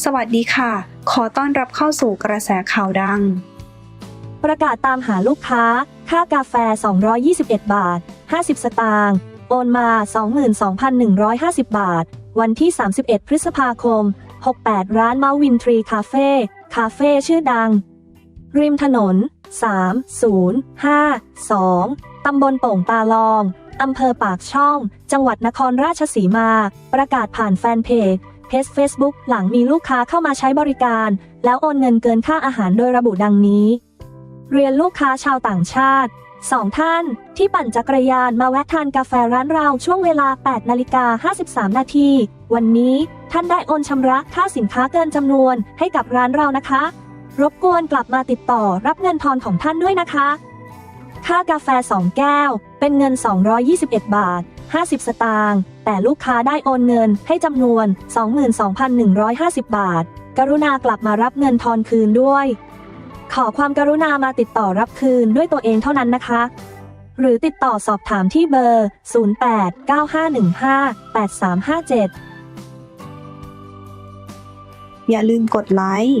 สวัสดีค่ะ ขอต้อนรับเข้าสู่กระแสข่าวดัง ประกาศตามหาลูกค้า ค่ากาแฟ 221 บาท 50 สตางค์ โอนมา 22,150 บาท วันที่ 31 พฤษภาคม 68 ร้านเมาวินทรีคาเฟ่ คาเฟ่ชื่อดัง ริมถนน 3052 ตำบลโป่งตาลอง อำเภอปากช่อง จังหวัดนครราชสีมา ประกาศผ่านแฟนเพจ เพจ Facebook หลังมีลูกค้าเข้ามาใช้บริการ แล้วโอนเงินเกินค่าอาหารโดยระบุดังนี้ เรียนลูกค้าชาวต่างชาติ2ท่าน ที่ปั่นจักรยานมาแวะทานกาแฟร้านเราช่วงเวลา 8 นาฬิกา 53 นาที วันนี้ท่านได้โอนชำระค่าสินค้าเกินจำนวนให้กับร้านเรานะคะ รบกวนกลับมาติดต่อรับเงินทอนของท่านด้วยนะคะ ค่ากาแฟ 2 แก้ว เป็นเงิน 221 บาท 50 สตางค์ แต่ลูกค้าได้โอนเงินให้จำนวน 22,150 บาท กรุณากลับมารับเงินทอนคืนด้วย ขอความกรุณามาติดต่อรับคืนด้วยตัวเองเท่านั้นนะคะ หรือติดต่อสอบถามที่เบอร์ 0895158357 อย่าลืมกดไลค์